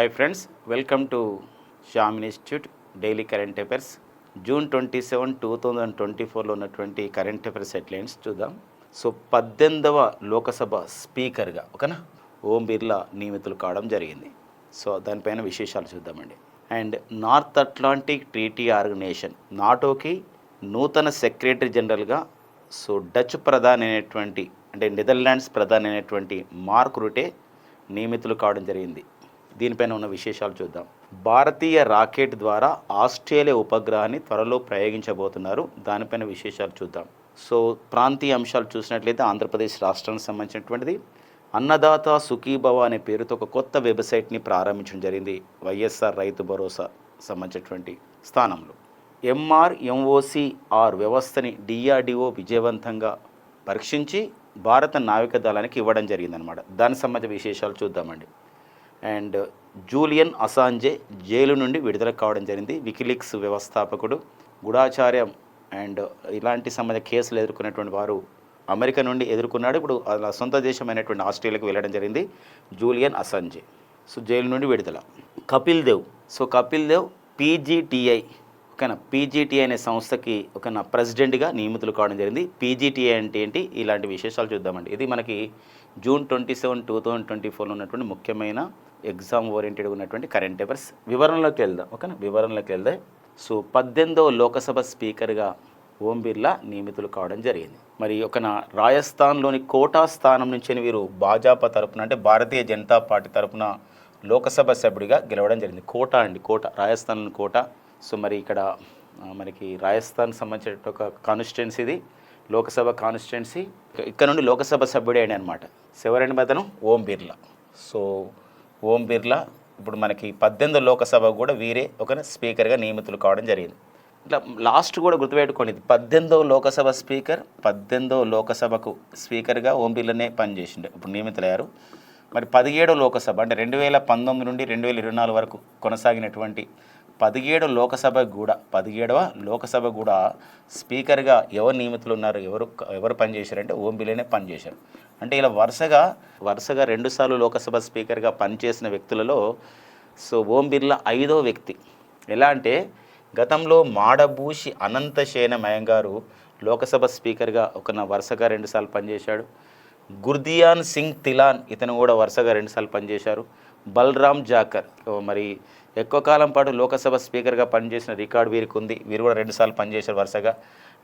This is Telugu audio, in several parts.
Hi friends welcome to Shyam institute daily current affairs June twenty seven two thousand twenty ఫోర్లో ఉన్నటువంటి కరెంట్ అఫైర్స్ హెడ్లైన్స్ చూద్దాం. సో పద్దెనిమిదవ లోకసభ స్పీకర్గా ఓకేనా? ఓం బిర్లా నియమితులు కావడం జరిగింది. సో దానిపైన విశేషాలు చూద్దామండి. And north Atlantic treaty organization నాటోకి నూతన సెక్రటరీ జనరల్గా సో డచ్ ప్రధాని అయినటువంటి అంటే నెదర్లాండ్స్ ప్రధాని అయినటువంటి మార్క్ రుటే నియమితులు కావడం జరిగింది. దీనిపైన ఉన్న విశేషాలు చూద్దాం. భారతీయ రాకెట్ ద్వారా ఆస్ట్రేలియా ఉపగ్రహాన్ని త్వరలో ప్రయోగించబోతున్నారు. దానిపైన విశేషాలు చూద్దాం. సో ప్రాంతీయ అంశాలు చూసినట్లయితే ఆంధ్రప్రదేశ్ రాష్ట్రానికి సంబంధించినటువంటిది. అన్నదాత సుఖీభవ అనే పేరుతో ఒక కొత్త వెబ్సైట్ని ప్రారంభించడం జరిగింది. వైఎస్ఆర్ రైతు భరోసా సంబంధించినటువంటి స్థానంలో. ఎంఆర్ ఎంఓసిఆర్ వ్యవస్థని డిఆర్డిఓ విజయవంతంగా పరీక్షించి భారత నావిక దళానికి ఇవ్వడం జరిగిందనమాట దానికి సంబంధించిన విశేషాలు చూద్దామండి. అండ్ జూలియన్ అసాంజే జైలు నుండి విడుదల కావడం జరిగింది. వికిలిక్స్ వ్యవస్థాపకుడు గుడాచార్యం అండ్ ఇలాంటి సంబంధ కేసులు ఎదుర్కొన్నటువంటి వారు అమెరికా నుండి ఎదుర్కొన్నాడు. ఇప్పుడు అలా సొంత దేశమైనటువంటి ఆస్ట్రేలియాకు వెళ్ళడం జరిగింది జూలియన్ అసాంజే. సో జైలు నుండి విడుదల. కపిల్ దేవ్. సో కపిల్ దేవ్ పీజీటీఐ ఓకేనా? పీజీటీఐ అనే సంస్థకి ఒక ప్రెసిడెంట్గా నియమితులు కావడం జరిగింది. పీజీటీఐ అంటే ఏంటి? ఇలాంటి విశేషాలు చూద్దామండి. ఇది మనకి June twenty seven two thousand twenty ఫోర్లో ఉన్నటువంటి ముఖ్యమైన ఎగ్జామ్ ఓరియంటెడ్ ఉన్నటువంటి కరెంట్ అఫైర్స్ వివరణలోకి వెళ్దాం ఓకేనా? వివరణలోకి వెళ్దాం. సో పద్దెనిమిదవ లోకసభ స్పీకర్గా ఓం బిర్లా నియమితులు కావడం జరిగింది. మరి ఒక నా రాజస్థాన్లోని కోటా స్థానం నుంచి వీరు భాజపా తరపున అంటే భారతీయ జనతా పార్టీ తరపున లోకసభ సభ్యుడిగా గెలవడం జరిగింది. కోటా అండి కోట రాజస్థాన్లోని కోట. సో మరి ఇక్కడ మనకి రాజస్థాన్ సంబంధించిన ఒక కాన్స్టిట్యున్సీ ఇది లోకసభ కాన్స్టిట్యున్సీ ఇక్కడ నుండి లోకసభ సభ్యుడే అనమాట శివరణి మదనం ఓం బిర్లా. సో ఓం బిర్లా ఇప్పుడు మనకి పద్దెనిమిది లోకసభ కూడా వీరే ఒక స్పీకర్గా నియమితులు కావడం జరిగింది. ఇట్లా లాస్ట్ కూడా గుర్తుపెట్టుకోండి పద్దెనిమిదో లోకసభ స్పీకర్ పద్దెనిమిదో లోకసభకు స్పీకర్గా ఓం బిర్లనే పనిచేసిండే ఇప్పుడు నియమితులయ్యారు. మరి పదిహేడో లోకసభ అంటే రెండు వేల పంతొమ్మిది నుండి రెండు వేల ఇరవై నాలుగు వరకు కొనసాగినటువంటి పదిహేడు లోకసభ కూడా పదిహేడవ లోకసభ కూడా స్పీకర్గా ఎవరు నియమితులు ఉన్నారు ఎవరు ఎవరు పనిచేశారంటే ఓం బిలేనే పనిచేశారు అంటే ఇలా వరుసగా వరుసగా రెండుసార్లు లోకసభ స్పీకర్గా పనిచేసిన వ్యక్తులలో సో ఓం బిర్లా ఐదో వ్యక్తి. ఎలా అంటే గతంలో మాడభూషి అనంతశయన మయంగారు లోకసభ స్పీకర్గా ఒక వరుసగా రెండుసార్లు పనిచేశాడు గుర్దియాన్ సింగ్ తిలాన్ ఇతను కూడా వరుసగా రెండుసార్లు పనిచేశారు బలరామ్ జాకర్ మరి ఎక్కువ కాలం పాటు లోకసభ స్పీకర్గా పనిచేసిన రికార్డు వీరికి ఉంది వీరు కూడా రెండుసార్లు పనిచేశారు వరుసగా.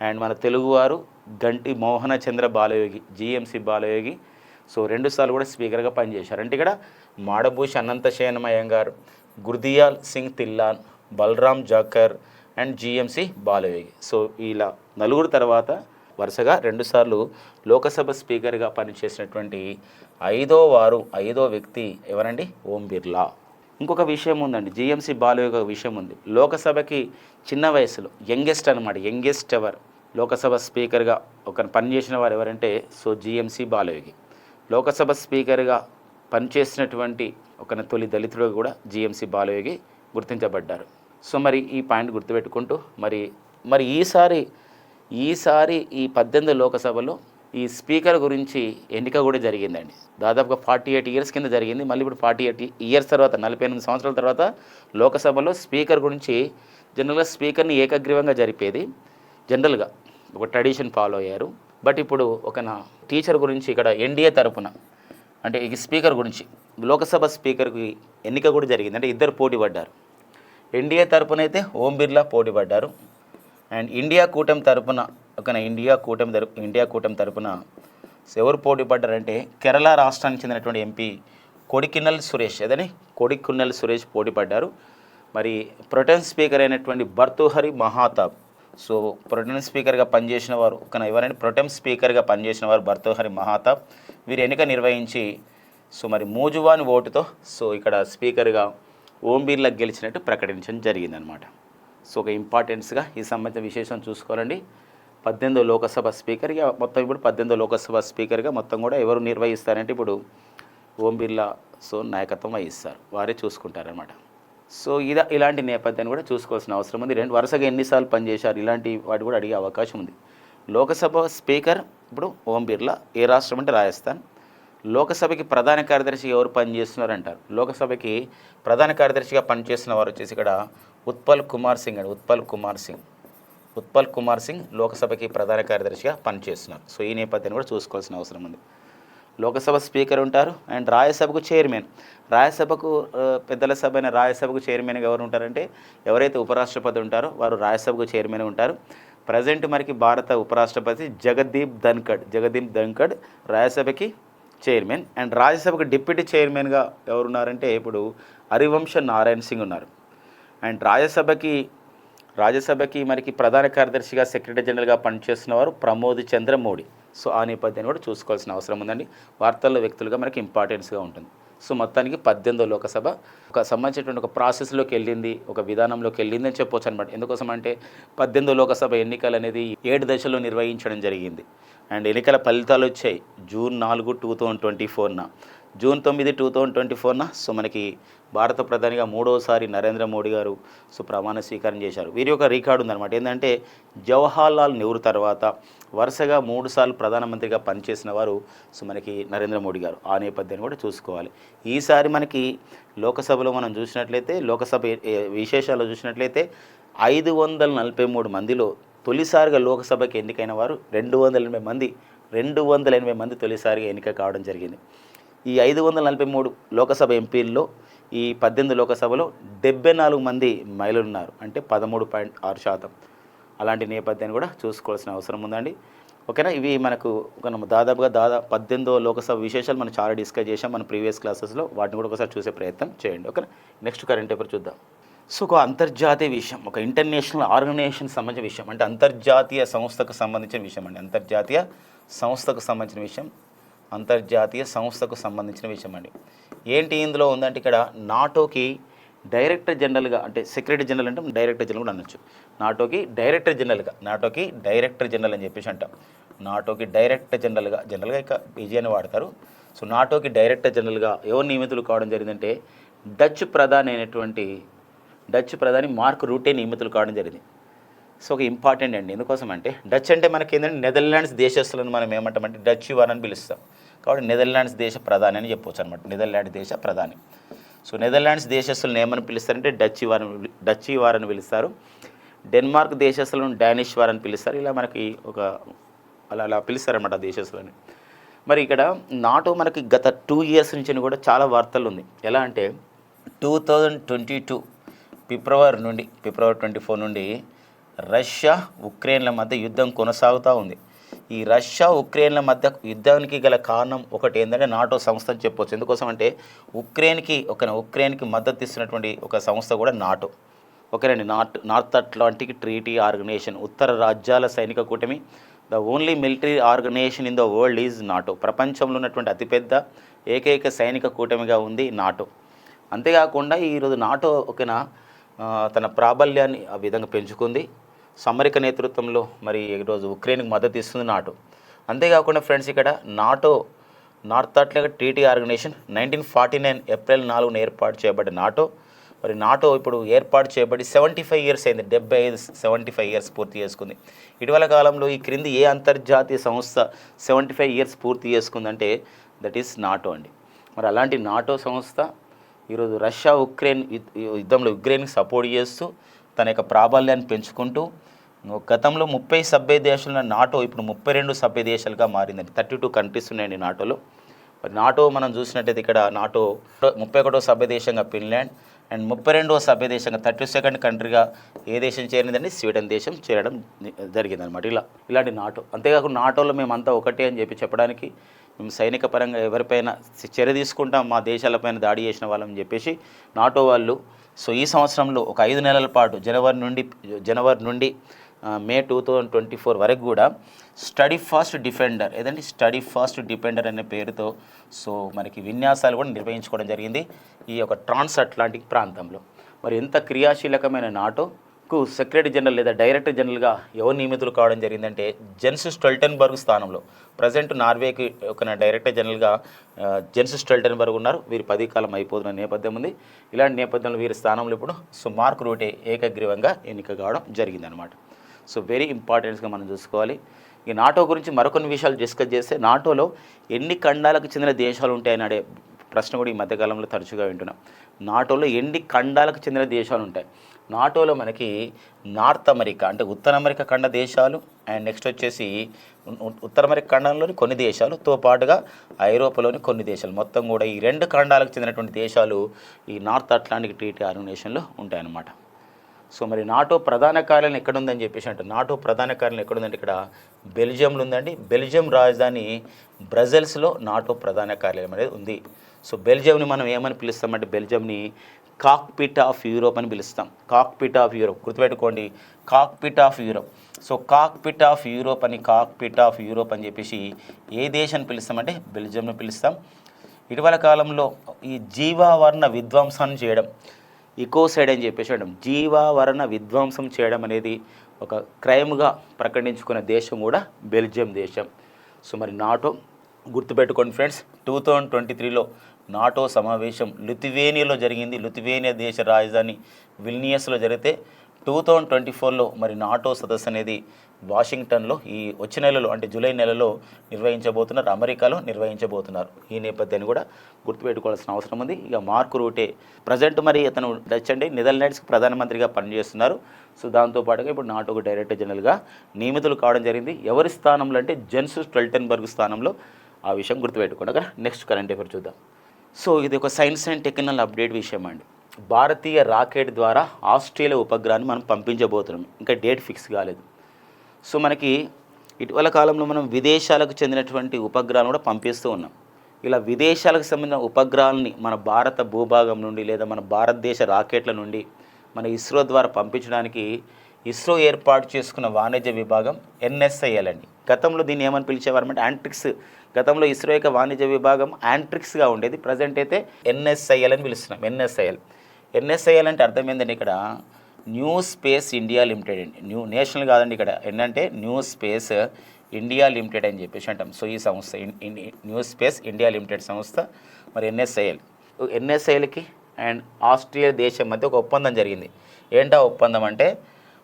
అండ్ మన తెలుగువారు గంటి మోహన చంద్ర బాలయోగి జిఎంసి బాలయోగి సో రెండుసార్లు కూడా స్పీకర్గా పనిచేశారు. అంటే ఇక్కడ మాడభూషి అనంతశయనమయ్యం గారు Gurdial Singh Dhillon Balram Jakhar and GMC Balayogi. So ఇలా నలుగురు తర్వాత వరుసగా రెండుసార్లు లోకసభ స్పీకర్గా పనిచేసినటువంటి ఐదో వారు ఐదో వ్యక్తి ఎవరండి? ఓం బిర్లా. ఇంకొక విషయం ఉందండి జిఎంసి బాలయోగి ఒక విషయం ఉంది. లోకసభకి చిన్న వయసులో యంగెస్ట్ అనమాట యంగెస్ట్ ఎవర్? లోకసభ స్పీకర్గా ఒక పనిచేసిన వారు ఎవరంటే సో జిఎంసి బాలయోగి లోకసభ స్పీకర్గా పనిచేసినటువంటి ఒక తొలి దళితుడు కూడా జిఎంసి బాలయోగి గుర్తించబడ్డారు. సో మరి ఈ పాయింట్ గుర్తుపెట్టుకుంటూ మరి మరి ఈసారి ఈసారి ఈ పద్దెనిమిది లోకసభలో ఈ స్పీకర్ గురించి ఎన్నిక కూడా జరిగిందండి. దాదాపుగా ఫార్టీ ఎయిట్ ఇయర్స్ కింద జరిగింది. మళ్ళీ ఇప్పుడు ఫార్టీ ఎయిట్ ఇయర్స్ తర్వాత నలభై ఎనిమిది సంవత్సరాల తర్వాత లోకసభలో స్పీకర్ గురించి జనరల్గా స్పీకర్ని ఏకగ్రీవంగా జరిపేది జనరల్గా ఒక ట్రెడిషన్ ఫాలో అయ్యారు. బట్ ఇప్పుడు ఒక నా టీచర్ గురించి ఇక్కడ ఎన్డీఏ తరపున అంటే ఈ స్పీకర్ గురించి లోకసభ స్పీకర్కి ఎన్నిక కూడా జరిగింది. అంటే ఇద్దరు పోటీ పడ్డారు. ఎన్డీఏ తరపున అయితే ఓం బిర్లా పోటీ పడ్డారు. అండ్ ఇండియా కూటమి తరపున ఒకన ఇండియా కూటమి తరపు ఇండియా కూటమి తరపున ఎవరు పోటీ పడ్డారంటే కేరళ రాష్ట్రానికి చెందినటువంటి ఎంపీ కొడికిన్నెల్ సురేష్. అదని కొడికిన్నెల్ సురేష్ పోటీ పడ్డారు. మరి ప్రొటెన్ స్పీకర్ అయినటువంటి భర్తుహరి మహాతాబ్. సో ప్రొటెన్ స్పీకర్గా పనిచేసిన వారు ఒక ఎవరైనా ప్రొటెన్ స్పీకర్గా పనిచేసిన వారు భర్తుహరి మహాతాబ్. వీరు ఎన్నిక నిర్వహించి సో మరి మోజువాని ఓటుతో సో ఇక్కడ స్పీకర్గా ఓం బిర్లా గెలిచినట్టు ప్రకటించడం జరిగిందనమాట. సో ఒక ఇంపార్టెన్స్గా ఈ సంబంధించిన విశేషం చూసుకోవాలండి. పద్దెనిమిదో లోకసభ స్పీకర్ ఇక మొత్తం ఇప్పుడు పద్దెనిమిదో లోకసభ స్పీకర్గా మొత్తం కూడా ఎవరు నిర్వహిస్తారంటే ఇప్పుడు ఓం బిర్లా సో నాయకత్వం వహిస్తారు. వారే చూసుకుంటారనమాట సో ఇదా ఇలాంటి నేపథ్యాన్ని కూడా చూసుకోవాల్సిన అవసరం ఉంది. రెండు వరుసగా ఎన్నిసార్లు పనిచేశారు ఇలాంటి వాటి కూడా అడిగే అవకాశం ఉంది. లోకసభ స్పీకర్ ఇప్పుడు ఓం బిర్లా ఏ రాష్ట్రం అంటే రాజస్థాన్. లోకసభకి ప్రధాన కార్యదర్శి ఎవరు పనిచేస్తున్నారు అంటారు లోకసభకి ప్రధాన కార్యదర్శిగా పనిచేస్తున్న వారు వచ్చేసి ఇక్కడ ఉత్పల్ కుమార్ సింగ్ అండి. ఉత్పల్ కుమార్ సింగ్. ఉత్పల్ కుమార్ సింగ్ లోకసభకి ప్రధాన కార్యదర్శిగా పనిచేస్తున్నారు. సో ఈ నేపథ్యాన్ని కూడా చూసుకోవాల్సిన అవసరం ఉంది. లోకసభ స్పీకర్ ఉంటారు అండ్ రాజ్యసభకు చైర్మన్. రాజ్యసభకు పెద్దల సభ అయిన రాజ్యసభకు చైర్మన్గా ఎవరు ఉంటారంటే ఎవరైతే ఉపరాష్ట్రపతి ఉంటారో వారు రాజ్యసభకు చైర్మన్ ఉంటారు. ప్రజెంట్ మనకి భారత ఉపరాష్ట్రపతి జగదీప్ ధన్కడ్ జగదీప్ ధన్కడ్ రాజ్యసభకి చైర్మన్. అండ్ రాజ్యసభకు డిప్యూటీ చైర్మన్గా ఎవరున్నారంటే ఇప్పుడు హరివంశ నారాయణ సింగ్ ఉన్నారు. అండ్ రాజ్యసభకి రాజ్యసభకి మనకి ప్రధాన కార్యదర్శిగా సెక్రటరీ జనరల్గా పనిచేస్తున్నవారు ప్రమోద్ చంద్ర మోడీ సో ఆ నేపథ్యాన్ని కూడా చూసుకోవాల్సిన అవసరం ఉందండి. వార్తల్లో వ్యక్తులుగా మనకి ఇంపార్టెన్స్గా ఉంటుంది. సో మొత్తానికి పద్దెనిమిదో లోకసభ ఒక సంబంధించినటువంటి ఒక ప్రాసెస్లోకి వెళ్ళింది ఒక విధానంలోకి వెళ్ళింది అని చెప్పొచ్చు అనమాట ఎందుకోసం అంటే పద్దెనిమిదో లోకసభ ఎన్నికలు అనేది ఏడు దశల్లో నిర్వహించడం జరిగింది. అండ్ ఎన్నికల ఫలితాలు వచ్చాయి జూన్ నాలుగు టూ థౌజండ్ ట్వంటీ ఫోర్న. జూన్ తొమ్మిది టూ థౌజండ్ ట్వంటీ ఫోర్న సో మనకి భారత ప్రధానిగా మూడోసారి నరేంద్ర మోడీ గారు సో ప్రమాణ స్వీకారం చేశారు. వీరి యొక్క రికార్డు ఉందన్నమాట. ఏంటంటే జవహర్ లాల్ నెహ్రూ తర్వాత వరుసగా మూడుసార్లు ప్రధానమంత్రిగా పనిచేసిన వారు సో మనకి నరేంద్ర మోడీ గారు. ఆ నేపథ్యాన్ని కూడా చూసుకోవాలి. ఈసారి మనకి లోకసభలో మనం చూసినట్లయితే లోకసభ ఏ- విశేషాలు చూసినట్లయితే ఐదు వందల నలభై మూడు మందిలో తొలిసారిగా లోకసభకి ఎన్నికైన వారు రెండు వందల ఎనభై మంది రెండు వందల ఎనభై మంది తొలిసారిగా ఎన్నిక కావడం జరిగింది. ఈ ఐదు వందల నలభై మూడు లోకసభ ఎంపీల్లో ఈ పద్దెనిమిది లోకసభలో డెబ్బై నాలుగు మంది మహిళలు ఉన్నారు అంటే పదమూడు పాయింట్ ఆరు శాతం. అలాంటి నేపథ్యాన్ని కూడా చూసుకోవాల్సిన అవసరం ఉందండి. ఓకేనా? ఇవి మనకు మనం దాదాపుగా దాదా పద్దెనిమిదో లోకసభ విశేషాలు మనం చాలా డిస్కస్ చేసాం మన ప్రీవియస్ క్లాసెస్లో. వాటిని కూడా ఒకసారి చూసే ప్రయత్నం చేయండి. ఓకేనా? నెక్స్ట్ కరెంట్ పేపర్ చూద్దాం. సో ఒక అంతర్జాతీయ విషయం ఒక ఇంటర్నేషనల్ ఆర్గనైజేషన్ సంబంధించిన విషయం అంటే అంతర్జాతీయ సంస్థకు సంబంధించిన విషయం అండి. అంతర్జాతీయ సంస్థకు సంబంధించిన విషయం. అంతర్జాతీయ సంస్థకు సంబంధించిన విషయం అండి. ఏంటి ఇందులో ఉందంటే ఇక్కడ నాటోకి డైరెక్టర్ జనరల్గా అంటే సెక్రటరీ జనరల్ అంటే డైరెక్టర్ జనరల్ కూడా అనొచ్చు. నాటోకి డైరెక్టర్ జనరల్గా నాటోకి డైరెక్టర్ జనరల్ అని చెప్పేసి అంటాం. నాటోకి డైరెక్టర్ జనరల్గా జనరల్గా ఇక పీజీ అని వాడతారు. సో నాటోకి డైరెక్టర్ జనరల్గా ఎవరు నియమితులు కావడం జరిగిందంటే డచ్ ప్రధాని అయినటువంటి డచ్ ప్రధాని మార్క్ రూటే నియమితులు కావడం జరిగింది. సో ఒక ఇంపార్టెంట్ అండి. ఎందుకోసం అంటే డచ్ అంటే మనకి ఏంటంటే నెదర్లాండ్స్ దేశస్తులను మనం ఏమంటామంటే డచ్ వార్ అని పిలుస్తాం. కాబట్టి నెదర్లాండ్స్ దేశ ప్రధాని అని చెప్పొచ్చు అనమాట నెదర్లాండ్ దేశ ప్రధాని. సో నెదర్లాండ్స్ దేశస్తులను ఏమని పిలుస్తారంటే డచ్ వార్ డచ్ వార్ అని పిలుస్తారు. డెన్మార్క్ దేశస్తులను డానిష్ వార్ అని పిలుస్తారు. ఇలా మనకి ఒక అలా అలా పిలుస్తారనమాట ఆ దేశస్తులని. మరి ఇక్కడ నాటో మనకి గత టూ ఇయర్స్ నుంచి కూడా చాలా వార్తలు ఉంది. ఎలా అంటే టూ థౌజండ్ ట్వంటీ టూ ఫిబ్రవరి నుండి ఫిబ్రవరి ట్వంటీ ఫోర్ నుండి రష్యా ఉక్రెయిన్ల మధ్య యుద్ధం కొనసాగుతూ ఉంది. ఈ రష్యా ఉక్రెయిన్ల మధ్య యుద్ధానికి గల కారణం ఒకటి ఏంటంటే నాటో సంస్థ అని చెప్పొచ్చు. ఎందుకోసం అంటే ఉక్రెయిన్కి ఒక ఉక్రెయిన్కి మద్దతు ఇస్తున్నటువంటి ఒక సంస్థ కూడా నాటో. ఓకేనండి north north Atlantic treaty organization ఉత్తర రాజ్యాల సైనిక కూటమి the only military organization in the world is NATO. ప్రపంచంలో ఉన్నటువంటి అతిపెద్ద ఏకైక సైనిక కూటమిగా ఉంది నాటో. అంతేకాకుండా ఈరోజు నాటో ఒకనా తన ప్రాబల్యాన్ని ఆ విధంగా పెంచుకుంది. సమరిక నేతృత్వంలో మరి ఈరోజు ఉక్రెయిన్కి మద్దతు ఇస్తుంది నాటో. అంతేకాకుండా ఫ్రెండ్స్ ఇక్కడ NATO north Atlantic TT organization nineteen forty nine April నాలుగున ఏర్పాటు చేయబడ్డ నాటో. మరి నాటో ఇప్పుడు ఏర్పాటు చేయబడి సెవెంటీ ఫైవ్ ఇయర్స్ అయింది డెబ్బై ఐదు సెవెంటీ ఫైవ్ ఇయర్స్ పూర్తి చేసుకుంది. ఇటీవల కాలంలో ఈ క్రింది ఏ అంతర్జాతీయ సంస్థ సెవెంటీ ఫైవ్ ఇయర్స్ పూర్తి చేసుకుందంటే దట్ ఈస్ నాటో అండి. మరి అలాంటి నాటో సంస్థ ఈరోజు రష్యా ఉక్రెయిన్ యుద్ధంలో ఉక్రెయిన్కి సపోర్ట్ చేస్తూ తన యొక్క ప్రాబల్యాన్ని పెంచుకుంటూ గతంలో ముప్పై సభ్య దేశాల నాటో ఇప్పుడు ముప్పై రెండు సభ్య దేశాలుగా మారిందండి. థర్టీ టూ కంట్రీస్ ఉన్నాయండి నాటోలో. మరి నాటో మనం చూసినట్టయితే ఇక్కడ నాటో ముప్పై ఒకటో సభ్య దేశంగా ఫిన్లాండ్ అండ్ ముప్పై రెండవ సభ్య దేశంగా థర్టీ సెకండ్ కంట్రీగా ఏ దేశం చేరిందండి? స్వీడన్ దేశం చేరడం జరిగింది అనమాట ఇలా ఇలాంటి నాటో. అంతేకాకుండా నాటోలో మేమంతా ఒకటే అని చెప్పి చెప్పడానికి మేము సైనిక పరంగా ఎవరిపైన చర్య తీసుకుంటాం మా దేశాలపైన దాడి చేసిన వాళ్ళని చెప్పేసి నాటో వాళ్ళు సో ఈ సంవత్సరంలో ఒక ఐదు నెలల పాటు జనవరి నుండి జనవరి నుండి May two thousand twenty four వరకు కూడా స్టడీ ఫాస్ట్ డిఫెండర్ ఏదంటే స్టడీ ఫాస్ట్ డిఫెండర్ అనే పేరుతో సో మనకి విన్యాసాలు కూడా నిర్వహించుకోవడం జరిగింది ఈ యొక్క ట్రాన్స్ అట్లాంటిక్ ప్రాంతంలో. మరి ఎంత క్రియాశీలకమైన నాటోకు సెక్రటరీ జనరల్ లేదా డైరెక్టర్ జనరల్గా ఎవరు నియమితులు కావడం జరిగిందంటే జెన్స్ స్టల్టెన్బర్గ్ స్థానంలో. ప్రజెంట్ నార్వేకి ఒక డైరెక్టర్ జనరల్గా జెన్స్ స్టొల్టెన్బర్గ్ ఉన్నారు. వీరి పది కాలం అయిపోతున్న నేపథ్యం ఉంది. ఇలాంటి నేపథ్యంలో వీరి స్థానంలో ఇప్పుడు సో మార్క్ రూటే ఏకగ్రీవంగా ఎన్నిక కావడం జరిగిందనమాట సో వెరీ ఇంపార్టెంట్స్గా మనం చూసుకోవాలి. ఈ నాటో గురించి మరికొన్ని విషయాలు డిస్కస్ చేస్తే నాటోలో ఎన్ని ఖండాలకు చెందిన దేశాలు ఉంటాయని అడే ప్రశ్న కూడా ఈ మధ్యకాలంలో తరచుగా వింటున్నాం. నాటోలో ఎన్ని ఖండాలకు చెందిన దేశాలు ఉంటాయి? నాటోలో మనకి నార్త్ అమెరికా అంటే ఉత్తర అమెరికా ఖండ దేశాలు అండ్ నెక్స్ట్ వచ్చేసి ఉత్తర అమెరికా ఖండంలోని కొన్ని దేశాలుతో పాటుగా ఐరోపాలోని కొన్ని దేశాలు. మొత్తం కూడా ఈ రెండు ఖండాలకు చెందినటువంటి దేశాలు ఈ నార్త్ అట్లాంటిక్ ట్రీటీ ఆర్గనైజేషన్లో ఉంటాయన్నమాట. సో మరి నాటో ప్రధాన కార్యాలయం ఎక్కడ ఉందని చెప్పేసి అంటే నాటో ప్రధాన కార్యాలయం ఎక్కడ ఉందంటే ఇక్కడ బెల్జియంలో ఉందండి. బెల్జియం రాజధాని బ్రజెల్స్లో నాటో ప్రధాన కార్యాలయం అనేది ఉంది. సో బెల్జియంని మనం ఏమని పిలుస్తామంటే బెల్జియంని కాక్పిట్ ఆఫ్ యూరోప్ అని పిలుస్తాం. Cockpit of Europe. గుర్తుపెట్టుకోండి cockpit of Europe. So cockpit of Europe అని కాక్పిట్ ఆఫ్ యూరోప్ అని చెప్పేసి ఏ దేశాన్ని పిలుస్తామంటే బెల్జియంని పిలుస్తాం. ఇటీవల కాలంలో ఈ జీవావర్ణ విధ్వంసాన్ని చేయడం ఇకోసైడ్ అని చెప్పేసి అనడం జీవావరణ విధ్వంసం చేయడం అనేది ఒక క్రైమ్గా ప్రకటించుకున్న దేశం కూడా బెల్జియం దేశం. సో మరి నాటో గుర్తుపెట్టుకోండి ఫ్రెండ్స్ టూ థౌజండ్ ట్వంటీ త్రీలో నాటో సమావేశం లిథువేనియాలో జరిగింది. లిథువేనియా దేశ రాజధాని విల్నియస్లో జరిగితే టూ థౌజండ్ ట్వంటీ ఫోర్లో మరి నాటో సదస్సు అనేది వాషింగ్టన్లో ఈ వచ్చే నెలలో అంటే జూలై నెలలో నిర్వహించబోతున్నారు అమెరికాలో నిర్వహించబోతున్నారు. ఈ నేపథ్యాన్ని కూడా గుర్తుపెట్టుకోవాల్సిన అవసరం ఉంది. ఇక మార్కు రూటే ప్రజెంట్ మరి అతను డచ్ అండి నెదర్లాండ్స్కి ప్రధానమంత్రిగా పనిచేస్తున్నారు. సో దాంతోపాటుగా ఇప్పుడు నాటోకు డైరెక్టర్ జనరల్గా నియమితులు కావడం జరిగింది. ఎవరి స్థానంలో అంటే జెన్స్ స్టెల్టన్బర్గ్ స్థానంలో ఆ విషయం గుర్తుపెట్టుకోండి. అక్కడ నెక్స్ట్ కరెంట్ అఫేర్ చూద్దాం. సో ఇది ఒక సైన్స్ అండ్ టెక్నికల్ అప్డేట్ విషయం అండి? భారతీయ రాకెట్ ద్వారా ఆస్ట్రేలియా ఉపగ్రహాన్ని మనం పంపించబోతున్నాం. ఇంకా డేట్ ఫిక్స్ కాలేదు. సో మనకి ఇటీవల కాలంలో మనం విదేశాలకు చెందినటువంటి ఉపగ్రహాలను కూడా పంపిస్తూ ఉన్నాం. ఇలా విదేశాలకు సంబంధించిన ఉపగ్రహాలని మన భారత భూభాగం నుండి లేదా మన భారతదేశ రాకెట్ల నుండి మన ఇస్రో ద్వారా పంపించడానికి ఇస్రో ఏర్పాటు చేసుకున్న వాణిజ్య విభాగం ఎన్ఎస్ఐఎల్ అండి. గతంలో దీన్ని ఏమని పిలిచేవారంటే యాంట్రిక్స్. గతంలో ఇస్రో యొక్క వాణిజ్య విభాగం యాంట్రిక్స్గా ఉండేది. ప్రజెంట్ అయితే ఎన్ఎస్ఐఎల్ అని పిలుస్తున్నాం. ఎన్ఎస్ఐఎల్. ఎన్ఎస్ఐఎల్ అంటే అర్థం ఏంటంటే ఇక్కడ న్యూ స్పేస్ ఇండియా లిమిటెడ్ అండి. న్యూ నేషనల్ కాదండి ఇక్కడ. ఏంటంటే న్యూ స్పేస్ ఇండియా లిమిటెడ్ అని చెప్పేసి అంటాం. సో ఈ సంస్థ న్యూ స్పేస్ ఇండియా లిమిటెడ్ సంస్థ మరి ఎన్ఎస్ఐఎల్ ఎన్ఎస్ఐఎల్కి అండ్ ఆస్ట్రేలియా దేశం మధ్య ఒక ఒప్పందం జరిగింది. ఏంటా ఒప్పందం అంటే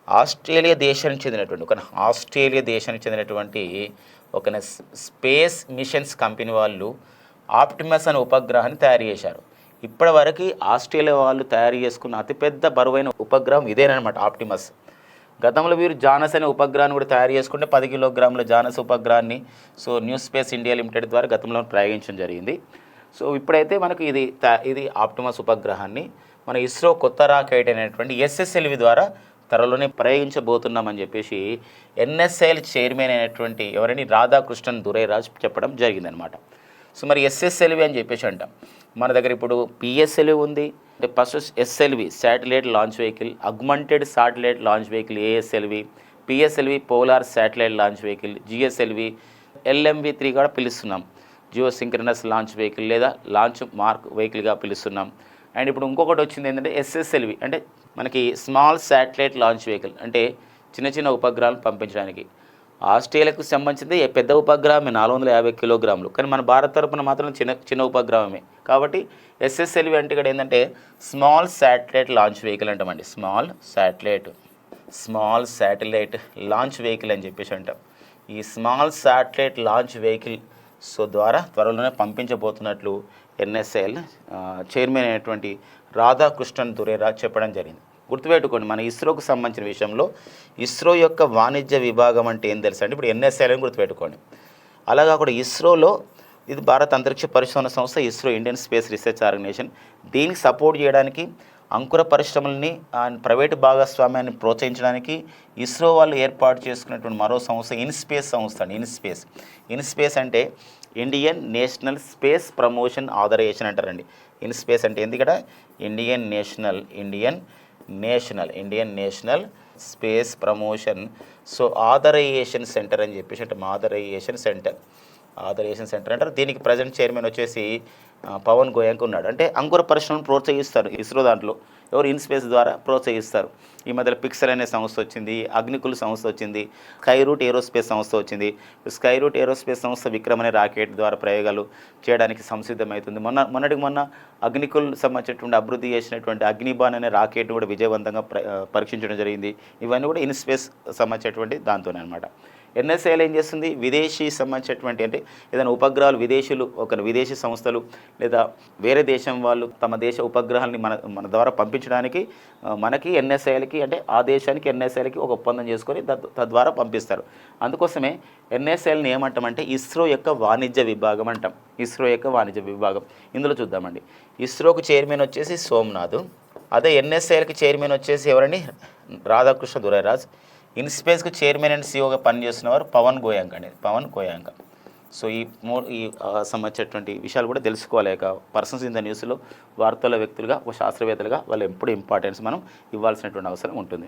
ఆస్ట్రేలియా దేశానికి చెందినటువంటి ఒక ఆస్ట్రేలియా దేశానికి చెందినటువంటి ఒక స్పేస్ మిషన్స్ కంపెనీ వాళ్ళు ఆప్టిమస్ అనే ఉపగ్రహాన్ని తయారు చేశారు. ఇప్పటివరకు ఆస్ట్రేలియా వాళ్ళు తయారు చేసుకున్న అతిపెద్ద బరువైన ఉపగ్రహం ఇదేనమాట ఆప్టిమస్. గతంలో వీరు జానస్ అనే ఉపగ్రహాన్ని కూడా తయారు చేసుకుంటే పది కిలోగ్రాముల Janus ఉపగ్రహాన్ని so new space India limited ద్వారా గతంలో ప్రయోగించడం జరిగింది. సో ఇప్పుడైతే మనకు ఇది ఇది ఆప్టిమస్ ఉపగ్రహాన్ని మన ఇస్రో కొత్త రాకెట్ అనేటువంటి ఎస్ఎస్ఎల్వి ద్వారా త్వరలోనే ప్రయోగించబోతున్నామని చెప్పేసి ఎన్ఎస్ఎల్ చైర్మన్ అయినటువంటి ఎవరని రాధాకృష్ణన్ దురైరాజ్ చెప్పడం జరిగిందనమాట సో మరి ఎస్ఎస్ఎల్వి అని చెప్పేసి అంటాం. మన దగ్గర ఇప్పుడు పిఎస్ఎల్వి ఉంది. అంటే first SLV satellite launch vehicle augmented satellite launch vehicle ASLV PSLV polar satellite launch vehicle GSLV LMV three కూడా పిలుస్తున్నాం. జియో సింక్రనస్ లాంచ్ వెహికల్ లేదా లాంచ్ మార్క్ వెహికల్గా పిలుస్తున్నాం. అండ్ ఇప్పుడు ఇంకొకటి వచ్చింది ఏంటంటే ఎస్ఎస్ఎల్వి అంటే మనకి స్మాల్ శాటిలైట్ లాంచ్ వెహికల్ అంటే చిన్న చిన్న ఉపగ్రహాలను పంపించడానికి. ఆస్ట్రేలియాకు సంబంధించింది పెద్ద ఉపగ్రహమే? నాలుగు వందల యాభై కిలోగ్రాములు. కానీ మన భారత్ తరపున మాత్రం చిన్న చిన్న ఉపగ్రహమే. కాబట్టి ఎస్ఎస్ఎల్వి అంటే ఇక్కడ ఏంటంటే స్మాల్ శాటిలైట్ లాంచ్ వెహికల్ అంటామండి. Small satellite. Small satellite launch vehicle అని చెప్పేసి అంటాం. ఈ small satellite launch vehicle so ద్వారా త్వరలోనే పంపించబోతున్నట్లు ఎన్ఎస్ఎల్ చైర్మన్ అయినటువంటి రాధాకృష్ణన్ దురేరాజ్ చెప్పడం జరిగింది. గుర్తుపెట్టుకోండి మన ఇస్రోకు సంబంధించిన విషయంలో ఇస్రో యొక్క వాణిజ్య విభాగం అంటే ఏం తెలుసు అంటే ఇప్పుడు ఎన్ఎస్ఐ అని గుర్తుపెట్టుకోండి. అలాగా కూడా ఇస్రోలో ఇది భారత అంతరిక్ష పరిశోధన సంస్థ ISRO Indian space research organization. దీనికి సపోర్ట్ చేయడానికి అంకుర పరిశ్రమల్ని ప్రైవేటు భాగస్వామ్యాన్ని ప్రోత్సహించడానికి ఇస్రో వాళ్ళు ఏర్పాటు చేసుకున్నటువంటి మరో సంస్థ ఇన్స్పేస్ సంస్థ అండి ఇన్స్పేస్ ఇన్స్పేస్ అంటే Indian national space promotion authorization అంటారండి. ఇన్స్పేస్ అంటే ఎందుకంటే? Indian national Indian national Indian national space promotion. So authorization center అని చెప్పేసి అంటే ఆథరైజేషన్ సెంటర్. ఆథరైజేషన్ సెంటర్ అంటారు. దీనికి ప్రజెంట్ చైర్మన్ వచ్చేసి పవన్ గోయంక్ ఉన్నాడు. అంటే అంకుర పరిశ్రమను ప్రోత్సహిస్తారు ఇస్రో దాంట్లో. ఎవరు ఇన్స్పేస్ ద్వారా ప్రోత్సహిస్తారు. ఈ మధ్యలో పిక్సెల్ అనే సంస్థ వచ్చింది అగ్నికుల్ సంస్థ వచ్చింది స్కైరూట్ ఏరోస్పేస్ సంస్థ వచ్చింది. స్కై రూట్ ఏరోస్పేస్ సంస్థ విక్రమ్ అనే రాకెట్ ద్వారా ప్రయోగాలు చేయడానికి సంసిద్ధమవుతుంది మొన్న మొన్నటికి మొన్న అగ్నికుల్ సంబంధించినటువంటి అభివృద్ధి చేసినటువంటి అగ్నిబాన్ అనే రాకెట్ కూడా విజయవంతంగా ప్ర- పరీక్షించడం జరిగింది. ఇవన్నీ కూడా ఇన్స్పేస్ సంబంధించినటువంటి దాంతోనే అనమాట ఎన్ఎస్ఏలు ఏం చేస్తుంది? విదేశీ సంబంధించినటువంటి అంటే ఏదైనా ఉపగ్రహాలు విదేశీయులు ఒక విదేశీ సంస్థలు లేదా వేరే దేశం వాళ్ళు తమ దేశ ఉపగ్రహాలని మన మన ద్వారా పంపించడానికి మనకి ఎన్ఎస్ఐలకి అంటే ఆ దేశానికి ఎన్ఎస్ఐలకి ఒక ఒప్పందం చేసుకొని తద్వారా పంపిస్తారు. అందుకోసమే ఎన్ఎస్ఐల్ని ఏమంటామంటే ఇస్రో యొక్క వాణిజ్య విభాగం అంటాం. ఇస్రో యొక్క వాణిజ్య విభాగం. ఇందులో చూద్దామండి. ఇస్రోకు చైర్మన్ వచ్చేసి సోమనాథ్. అదే ఎన్ఎస్ఐలకి చైర్మన్ వచ్చేసి ఎవరండి? రాధాకృష్ణ దురైరాజ్. ఇన్స్పేస్కి చైర్మన్ అండ్ సీఓగా పనిచేస్తున్నవారు పవన్ గోయాంక అండి. పవన్ గోయాంక. సో ఈ మూ ఈ సంబంధించినటువంటి విషయాలు కూడా తెలుసుకోవాలి. ఇక పర్సన్స్ ఇన్ ద న్యూస్లో వార్తల వ్యక్తులుగా ఒక శాస్త్రవేత్తలుగా వాళ్ళు ఎప్పుడు ఇంపార్టెన్స్ మనం ఇవ్వాల్సినటువంటి అవసరం ఉంటుంది.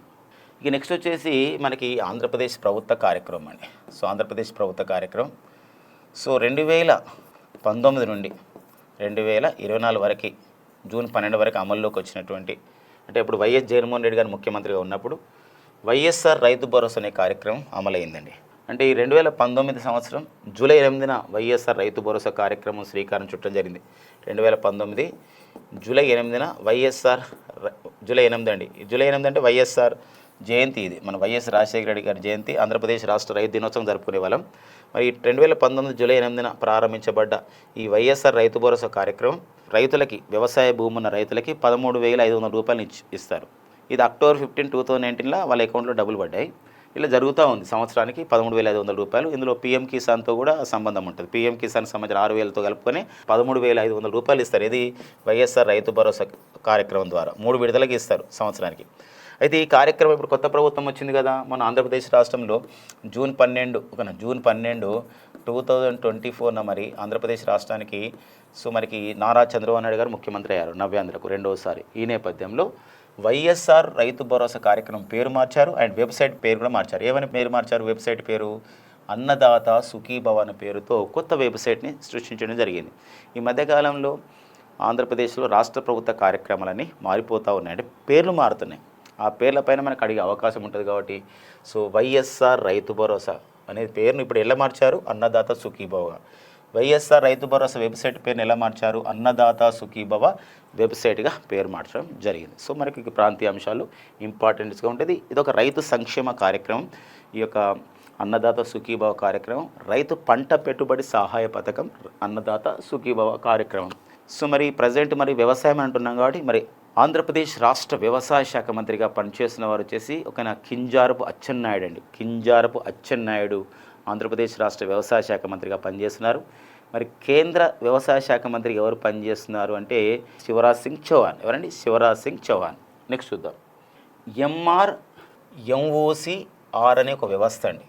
ఇక నెక్స్ట్ వచ్చేసి మనకి ఆంధ్రప్రదేశ్ ప్రభుత్వ కార్యక్రమం అండి. సో ఆంధ్రప్రదేశ్ ప్రభుత్వ కార్యక్రమం. సో రెండు వేల పంతొమ్మిది నుండి రెండు వేల ఇరవై నాలుగు వరకు జూన్ పన్నెండు వరకు అమల్లోకి వచ్చినటువంటి అంటే ఇప్పుడు వైఎస్ జగన్మోహన్ రెడ్డి గారు ముఖ్యమంత్రిగా ఉన్నప్పుడు వైఎస్ఆర్ రైతు భరోసా అనే కార్యక్రమం అమలైందండి. అంటే ఈ రెండు వేల పంతొమ్మిది సంవత్సరం జూలై ఎనిమిదిన వైఎస్ఆర్ రైతు భరోసా కార్యక్రమం శ్రీకారం చుట్టడం జరిగింది. రెండు వేల పంతొమ్మిది జూలై ఎనిమిదిన వైఎస్ఆర్ జూలై ఎనిమిది అండి. ఈ జూలై ఎనిమిది అంటే వైఎస్ఆర్ జయంతి ఇది. మన వైఎస్ రాజశేఖర రెడ్డి గారి జయంతి ఆంధ్రప్రదేశ్ రాష్ట్ర రైతు దినోత్సవం జరుపుకునే వాళ్ళం. మరి రెండు వేల పంతొమ్మిది జూలై ఎనిమిదిన ప్రారంభించబడ్డ ఈ వైఎస్ఆర్ రైతు భరోసా కార్యక్రమం రైతులకి వ్యవసాయ భూమి ఉన్న రైతులకి పదమూడు వేల ఐదు వందల రూపాయలు ఇస్తారు. ఇది అక్టోబర్ ఫిఫ్టీన్ టూ థౌజండ్ నైన్టీన్లో వాళ్ళ అకౌంట్లో డబ్బులు పడ్డాయి. ఇలా జరుగుతూ ఉంది. సంవత్సరానికి పదమూడు వేల ఐదు వందల రూపాయలు. ఇందులో పీఎం కిసాన్తో కూడా సంబంధం ఉంటుంది. పీఎం కిసాన్ సంబంధించిన ఆరు వేలతో కలుపుకొని పదమూడు వేల ఐదు వందల రూపాయలు ఇస్తారు. ఇది వైఎస్ఆర్ రైతు భరోసా కార్యక్రమం ద్వారా మూడు విడుదలకి ఇస్తారు సంవత్సరానికి. అయితే ఈ కార్యక్రమం ఇప్పుడు కొత్త ప్రభుత్వం వచ్చింది కదా. మన ఆంధ్రప్రదేశ్ రాష్ట్రంలో జూన్ పన్నెండు ఒక జూన్ పన్నెండు టూ థౌజండ్ ట్వంటీ ఫోర్న మరి ఆంధ్రప్రదేశ్ రాష్ట్రానికి సో మనకి నారా చంద్రబాబు నాయుడు గారు ముఖ్యమంత్రి అయ్యారు నవ్యాంధ్రకు రెండవసారి ఈ నేపథ్యంలో వైఎస్ఆర్ రైతు భరోసా కార్యక్రమం పేరు మార్చారు అండ్ వెబ్సైట్ పేరు కూడా మార్చారు. ఏమని పేరు మార్చారు? వెబ్సైట్ పేరు అన్నదాత సుఖీభవ అనే పేరుతో కొత్త వెబ్సైట్ని సృష్టించడం జరిగింది. ఈ మధ్యకాలంలో ఆంధ్రప్రదేశ్లో రాష్ట్ర ప్రభుత్వ కార్యక్రమాలన్నీ మారిపోతూ ఉన్నాయి అంటే పేర్లు మారుతున్నాయి. ఆ పేర్లపైన మనకు అడిగే అవకాశం ఉంటుంది కాబట్టి సో వైఎస్ఆర్ రైతు భరోసా అనేది పేరును ఇప్పుడు ఎలా మార్చారు? అన్నదాత సుఖీభవగా వైఎస్ఆర్ రైతు భరోసా వెబ్సైట్ పేరుని ఎలా మార్చారు? అన్నదాత సుఖీభవ వెబ్సైట్గా పేరు మార్చడం జరిగింది. సో మనకి ప్రాంతీయ అంశాలు ఇంపార్టెంట్స్గా ఉంటుంది ఇది ఒక రైతు సంక్షేమ కార్యక్రమం. ఈ యొక్క అన్నదాత సుఖీభవ కార్యక్రమం రైతు పంట పెట్టుబడి సహాయ పథకం అన్నదాత సుఖీభవ కార్యక్రమం. సో మరి ప్రజెంట్ మరి వ్యవసాయం అంటున్నాం కాబట్టి మరి ఆంధ్రప్రదేశ్ రాష్ట్ర వ్యవసాయ శాఖ మంత్రిగా పనిచేస్తున్న వారు వచ్చేసి ఒక నా కింజారపు అచ్చెన్నాయుడు అండి కింజారపు అచ్చెన్నాయుడు ఆంధ్రప్రదేశ్ రాష్ట్ర వ్యవసాయ శాఖ మంత్రిగా పనిచేస్తున్నారు. మరి కేంద్ర వ్యవసాయ శాఖ మంత్రి ఎవరు పనిచేస్తున్నారు అంటే శివరాజ్ సింగ్ చౌహాన్. ఎవరండి? శివరాజ్ సింగ్ చౌహాన్. నెక్స్ట్ చూద్దాం. ఎంఆర్ ఎంఓసి ఆర్ అనే ఒక వ్యవస్థ అండి.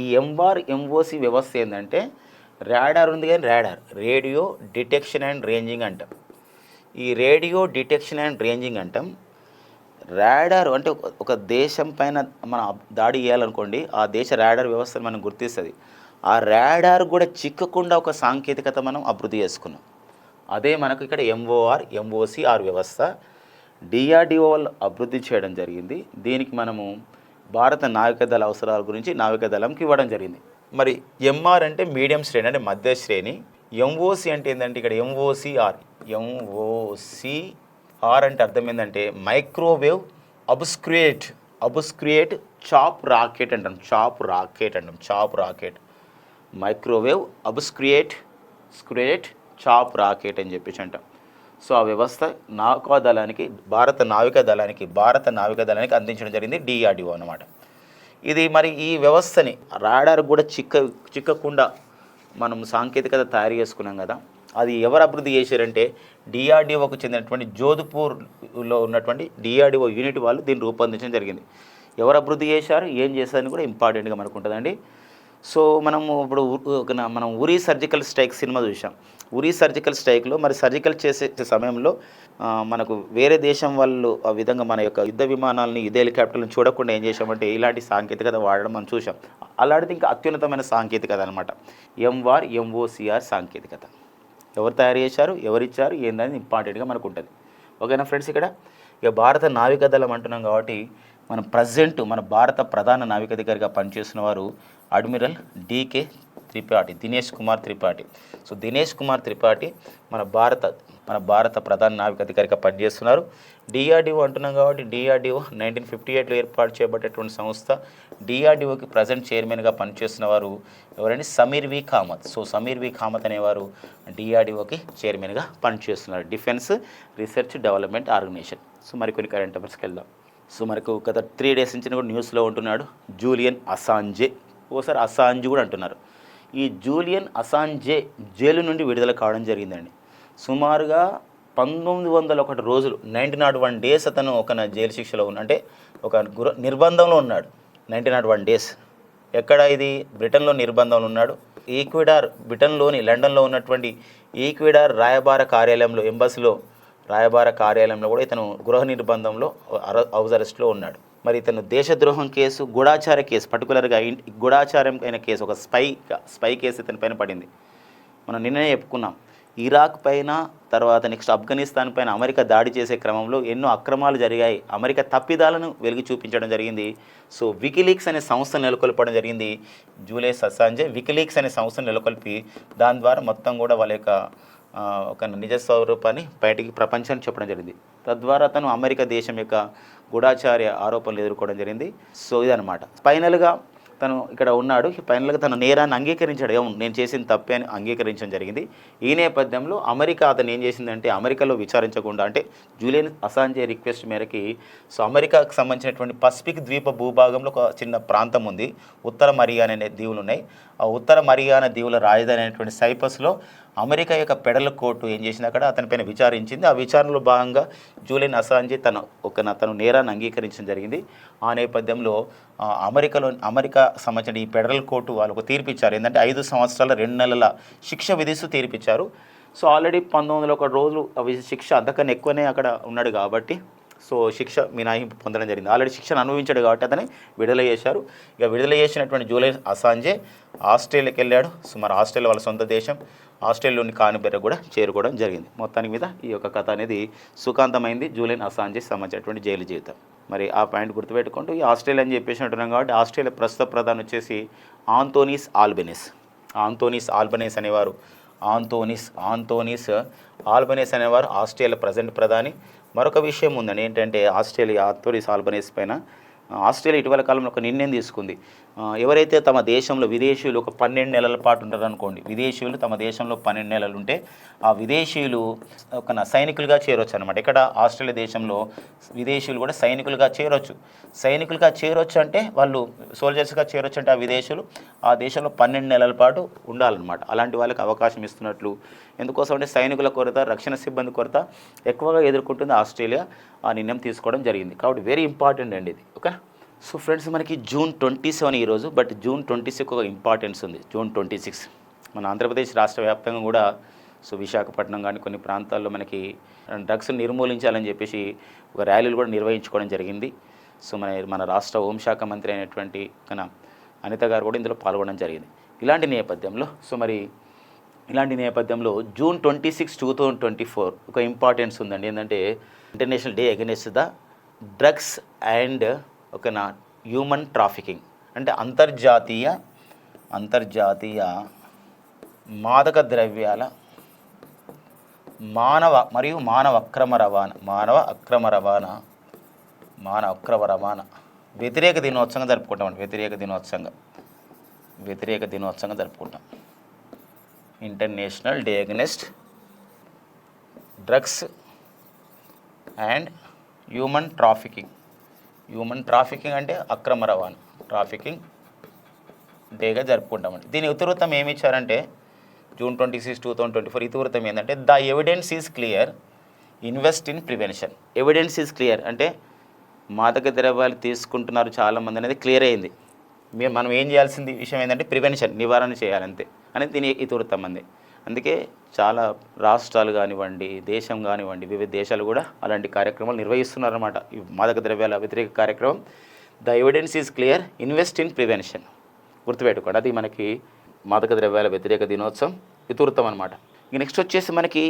ఈ ఎంఆర్ ఎంఓసి వ్యవస్థ ఏంటంటే రాడార్ ఉంది కానీ radar. Radio detection and ranging అంటాం. ఈ రేడియో డిటెక్షన్ అండ్ రేంజింగ్ అంటాం. రాడార్ అంటే ఒక- దేశం పైన మనం దాడి చేయాలనుకోండి ఆ దేశ రాడార్ వ్యవస్థను మనం గుర్తిస్తుంది. ఆ రాడార్ కూడా చిక్కకుండా ఒక సాంకేతికత మనం అభివృద్ధి చేసుకున్నాం. అదే మనకు ఇక్కడ ఎంఓఆర్ ఎంఓసిఆర్ వ్యవస్థ డిఆర్డిఓ అభివృద్ధి చేయడం జరిగింది. దీనికి మనము భారత నావికాదళ అవసరాల గురించి నావికాదళంకి ఇవ్వడం జరిగింది. మరి ఎంఆర్ అంటే మీడియం శ్రేణి అంటే మధ్య శ్రేణి. ఎంఓసి అంటే ఏంటంటే ఇక్కడ ఎంఓసిఆర్ ఎంఓసి ఆర్ అంటే అర్థం ఏంటంటే microwave obscurant obscurant chaff rocket అంటాం చాప్ రాకెట్ అంటాం చాప్ రాకెట్. మైక్రోవేవ్ అబుస్క్రియేట్ స్క్రియేట్ చాప్ రాకెట్ అని చెప్పేసి అంటాం. సో ఆ వ్యవస్థ నావికా దళానికి భారత నావికా దళానికి భారత నావికా దళానికి అందించడం జరిగింది డిఆర్డిఓ అన్నమాట. ఇది మరి ఈ వ్యవస్థని రాడార్ కూడా చిక్క చిక్కకుండా మనం సాంకేతికత తయారు చేసుకున్నాం కదా అది ఎవరు అభివృద్ధి చేశారంటే డిఆర్డిఓకు చెందినటువంటి జోధ్పూర్లో ఉన్నటువంటి డిఆర్డిఓ యూనిట్ వాళ్ళు దీన్ని రూపొందించడం జరిగింది. ఎవరు అభివృద్ధి చేశారు ఏం చేశారని కూడా ఇంపార్టెంట్గా మనకు ఉంటుందండి. సో మనము ఇప్పుడు మనం ఉరి సర్జికల్ స్ట్రైక్ సినిమా చూసాం ఉరి సర్జికల్ స్ట్రైక్లో మరి సర్జికల్ చేసే సమయంలో మనకు వేరే దేశం వాళ్ళు ఆ విధంగా మన యొక్క యుద్ధ విమానాలని యుద్ధ హెలికాప్టర్లను చూడకుండా ఏం చేసామంటే ఇలాంటి సాంకేతికత వాడడం మనం చూసాం అలాంటిది ఇంకా అత్యున్నతమైన సాంకేతికత అనమాట ఎంవార్ ఎంఓసిఆర్ సాంకేతికత. ఎవరు తయారు చేశారు ఎవరిచ్చారు ఏందని ఇంపార్టెంట్గా మనకు ఉంటుంది ఓకేనా ఫ్రెండ్స్ ఇక్కడ? ఇక భారత నావికా దళం అంటున్నాం కాబట్టి మన ప్రజెంట్ మన భారత ప్రధాన నావికాధికారిగా పనిచేస్తున్న వారు admiral DK Tripathi Dinesh Kumar Tripathi. So Dinesh Kumar Tripathi మన భారత మన భారత ప్రధాన నావికాధికారిగా పనిచేస్తున్నారు. డిఆర్డిఓ అంటున్నాం కాబట్టి డిఆర్డిఓ నైన్టీన్ ఫిఫ్టీ ఎయిట్లో ఏర్పాటు చేయబడేటువంటి సంస్థ డిఆర్డిఓకి ప్రజెంట్ చైర్మన్గా పనిచేస్తున్న వారు ఎవరంటే Sameer V Kamat. So Sameer V Kamat అనేవారు డిఆర్డిఓకి చైర్మన్గా పనిచేస్తున్నారు. Defence research development organization so మరికొన్ని కరెంట్ అఫైర్స్కి వెళ్దాం. సో మనకు గత త్రీ డేస్ నుంచి కూడా న్యూస్లో ఉంటున్నాడు జూలియన్ అసాంజే ఓసారి అసాంజ్ కూడా అంటున్నారు. ఈ జూలియన్ అసాంజే జైలు నుండి విడుదల కావడం జరిగిందండి. సుమారుగా పంతొమ్మిది వందల ఒకటి రోజులు నైన్టీ నాట్ వన్ డేస్ అతను ఒక జైలు శిక్షలో ఉన్న అంటే ఒక గుర నిర్బంధంలో ఉన్నాడు. Ninety not one days. ఎక్కడ ఇది? బ్రిటన్లో నిర్బంధంలో ఉన్నాడు. ఈక్విడార్ బ్రిటన్లోని లండన్లో ఉన్నటువంటి ఈక్విడార్ రాయబార కార్యాలయంలో ఎంబసీలో రాయబార కార్యాలయంలో కూడా ఇతను గృహ నిర్బంధంలో అర- హౌస్ అరెస్ట్లో ఉన్నాడు. మరి ఇతను దేశద్రోహం కేసు గూఢాచార కేసు పర్టికులర్గా గూఢాచారం అయిన కేసు ఒక స్పై స్పై కేసు ఇతని పైన పడింది. మనం నిన్ననే చెప్పుకున్నాం. ఇరాక్ పైన తర్వాత నెక్స్ట్ ఆఫ్ఘనిస్తాన్ పైన అమెరికా దాడి చేసే క్రమంలో ఎన్నో అక్రమాలు జరిగాయి. అమెరికా తప్పిదాలను వెలిగి చూపించడం జరిగింది. సో వికిలీక్స్ అనే సంస్థ నెలకొల్పడం జరిగింది. జూలై ససాంజే వికిలీక్స్ అనే సంస్థను నెలకొల్పి దాని ద్వారా మొత్తం కూడా వాళ్ళ యొక్క ఒక నిజ స్వరూపాన్ని బయటికి ప్రపంచానికి చెప్పడం జరిగింది. తద్వారా తను అమెరికా దేశం యొక్క గూఢాచార్య ఆరోపణలు ఎదుర్కోవడం జరిగింది. సో ఇదనమాట ఫైనల్గా తను ఇక్కడ ఉన్నాడు. ఫైనల్గా తన నేరాన్ని అంగీకరించాడు. "అవును, నేను చేసిన తప్పే అని అంగీకరించడం జరిగింది. ఈ నేపథ్యంలో అమెరికా అతను ఏం చేసిందంటే అమెరికాలో విచారించకుండా అంటే జూలియన్ అసాంజే రిక్వెస్ట్ మేరకి సో అమెరికాకు సంబంధించినటువంటి పసిఫిక్ ద్వీప భూభాగంలో ఒక చిన్న ప్రాంతం ఉంది. ఉత్తర మరియానా అనే దీవులు ఉన్నాయి. ఆ ఉత్తర మరియానా దీవుల రాజధాని అయినటువంటి సైపస్లో అమెరికా యొక్క పెడల కోర్టు ఏం చేసింది అక్కడ? అతనిపైన విచారించింది. ఆ విచారణలో భాగంగా జూలియన్ అసాంజే తన ఒక తను నేరాన్ని అంగీకరించడం జరిగింది. ఆ నేపథ్యంలో అమెరికాలో అమెరికా సంబంధించిన ఈ ఫెడరల్ కోర్టు వాళ్ళు ఒక తీర్పు ఇచ్చారు ఏంటంటే ఐదు సంవత్సరాల రెండు నెలల శిక్ష విధిస్తూ తీర్పిచ్చారు. సో ఆల్రెడీ పంతొమ్మిది వందల ఒక రోజులు అవి శిక్ష అంతకన్నా ఎక్కువనే అక్కడ ఉన్నాడు కాబట్టి సో శిక్ష మినహాయింపు పొందడం జరిగింది. ఆల్రెడీ శిక్షను అనుభవించాడు కాబట్టి అతని విడుదల చేశారు. ఇక విడుదల చేసినటువంటి జూలై అసాంజే ఆస్ట్రేలియాకి వెళ్ళాడు. సుమారు ఆస్ట్రేలియా వాళ్ళ సొంత దేశం. ఆస్ట్రేలియాలోని కానుబెర్ర కూడా చేరుకోవడం జరిగింది. మొత్తానికి మీద ఈ యొక్క కథ అనేది సుఖాంతమైంది. జూలైన్ అసాంజే సంబంధించినటువంటి జైలు జీవితం. మరి ఆ పాయింట్ గుర్తుపెట్టుకుంటూ ఈ ఆస్ట్రేలియా అని చెప్పేసి అంటున్నాం కాబట్టి ఆస్ట్రేలియా ప్రస్తుత ప్రధాని వచ్చేసి ఆంతోనీస్ ఆల్బెనిస్. ఆంతోనీస్ ఆల్బనీస్ అనేవారు. ఆంతోనిస్ ఆంతోనిస్ ఆల్బనీస్ అనేవారు ఆస్ట్రేలియా ప్రజెంట్ ప్రధాని. మరొక విషయం ఉందండి ఏంటంటే ఆస్ట్రేలియా ఆంతోనిస్ సాల్బనేస్ పైన. ఆస్ట్రేలియా ఇటీవల కాలంలో ఒక నిర్ణయం తీసుకుంది. ఎవరైతే తమ దేశంలో విదేశీయులు ఒక పన్నెండు నెలల పాటు ఉంటారు అనుకోండి విదేశీయులు తమ దేశంలో పన్నెండు నెలలు ఉంటే ఆ విదేశీయులు ఒక సైనికులుగా చేరొచ్చు అనమాట ఇక్కడ ఆస్ట్రేలియా దేశంలో విదేశీయులు కూడా సైనికులుగా చేరొచ్చు. సైనికులుగా చేరొచ్చు అంటే వాళ్ళు సోల్జర్స్గా చేరొచ్చు అంటే ఆ విదేశీయులు ఆ దేశంలో పన్నెండు నెలల పాటు ఉండాలన్నమాట. అలాంటి వాళ్ళకి అవకాశం ఇస్తున్నట్లు ఎందుకోసం అంటే సైనికుల కొరత రక్షణ సిబ్బంది కొరత ఎక్కువగా ఎదుర్కొంటుంది ఆస్ట్రేలియా ఆ నిర్ణయం తీసుకోవడం జరిగింది. కాబట్టి వెరీ ఇంపార్టెంట్ అండి ఇది. ఓకే సో ఫ్రెండ్స్ మనకి జూన్ ట్వంటీ సెవెన్ ఈరోజు బట్ జూన్ ట్వంటీ సిక్స్ ఒక ఇంపార్టెన్స్ ఉంది. జూన్ ట్వంటీ సిక్స్ మన ఆంధ్రప్రదేశ్ రాష్ట్ర వ్యాప్తంగా కూడా సో విశాఖపట్నం కానీ కొన్ని ప్రాంతాల్లో మనకి డ్రగ్స్ నిర్మూలించాలని చెప్పేసి ఒక ర్యాలీలు కూడా నిర్వహించుకోవడం జరిగింది. సో మన మన రాష్ట్ర హోంశాఖ మంత్రి అయినటువంటి కన అనిత గారు కూడా ఇందులో పాల్గొనడం జరిగింది. ఇలాంటి నేపథ్యంలో సో మరి ఇలాంటి నేపథ్యంలో June twenty six two thousand twenty four ఒక ఇంపార్టెన్స్ ఉందండి. ఏంటంటే international day against the drugs and ఒక నా హ్యూమన్ ట్రాఫికింగ్. అంటే అంతర్జాతీయ అంతర్జాతీయ మాదక ద్రవ్యాల మానవ మరియు మానవ అక్రమ రవాణా మానవ అక్రమ రవాణా మానవ అక్రమ రవాణా వ్యతిరేక దినోత్సవంగా జరుపుకుంటామండి. వ్యతిరేక దినోత్సవంగా. వ్యతిరేక దినోత్సవంగా జరుపుకుంటాం. International day against drugs and human trafficking. Human trafficking అంటే అక్రమ రవాణా. ట్రాఫికింగ్ డేగా జరుపుకుంటామండి. దీని ఇతివృత్తం ఏమి ఇచ్చారంటే June twenty six two thousand twenty four ఇతివృత్తం ఏంటంటే the evidence is clear invest in prevention. Evidence is clear అంటే మాదక ద్రవ్యాలు తీసుకుంటున్నారు చాలామంది అనేది క్లియర్ అయింది. మనం ఏం చేయాల్సింది విషయం ఏంటంటే ప్రివెన్షన్ నివారణ చేయాలంతే. అనేది దీని ఇతివృత్తం అంది. అందుకే చాలా రాష్ట్రాలు కానివ్వండి దేశం కానివ్వండి వివిధ దేశాలు కూడా అలాంటి కార్యక్రమాలు నిర్వహిస్తున్నారన్నమాట. ఈ మాదక ద్రవ్యాల వ్యతిరేక కార్యక్రమం. The evidence is clear invest in prevention. గుర్తుపెట్టుకోండి అది మనకి మాదక ద్రవ్యాల వ్యతిరేక దినోత్సవం ఇతివృత్తం అనమాట ఇక నెక్స్ట్ వచ్చేసి మనకి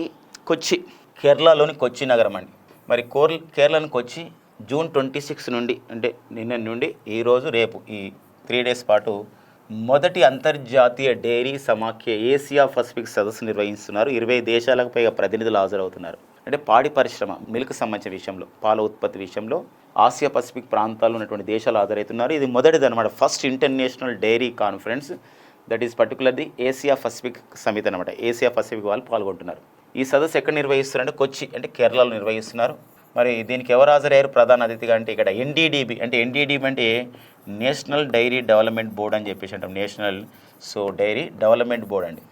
కొచ్చి కేరళలోని కొచ్చి నగరం అండి. మరి కోర్ కేరళని కొచ్చి జూన్ ట్వంటీ సిక్స్ నుండి అంటే నిన్న నుండి ఈరోజు రేపు ఈ త్రీ డేస్ పాటు మొదటి అంతర్జాతీయ డైరీ సమాఖ్య ఏసియా పసిఫిక్ సదస్సు నిర్వహిస్తున్నారు. ఇరవై దేశాలకు పైగా ప్రతినిధులు హాజరవుతున్నారు. అంటే పాడి పరిశ్రమ మిల్క్ సంబంధించిన విషయంలో పాల ఉత్పత్తి విషయంలో ఆసియా పసిఫిక్ ప్రాంతాల్లో ఉన్నటువంటి దేశాలు హాజరవుతున్నారు. ఇది మొదటిది అనమాట first international dairy conference. That is particularly Asia Pacific సమితి అనమాట ఏసియా పసిఫిక్ వాళ్ళు పాల్గొంటున్నారు. ఈ సదస్సు ఎక్కడ నిర్వహిస్తున్నారంటే కొచ్చి అంటే కేరళలో నిర్వహిస్తున్నారు. మరి దీనికి ఎవరు హాజరయ్యారు? ప్రధాన అతిథిగా అంటే ఇక్కడ ఎన్డీడీబీ అంటే ఎన్డీడీబీ అంటే నేషనల్ డైరీ డెవలప్మెంట్ బోర్డ్ అని చెప్పేసి అంటాం. National so dairy development board అండి.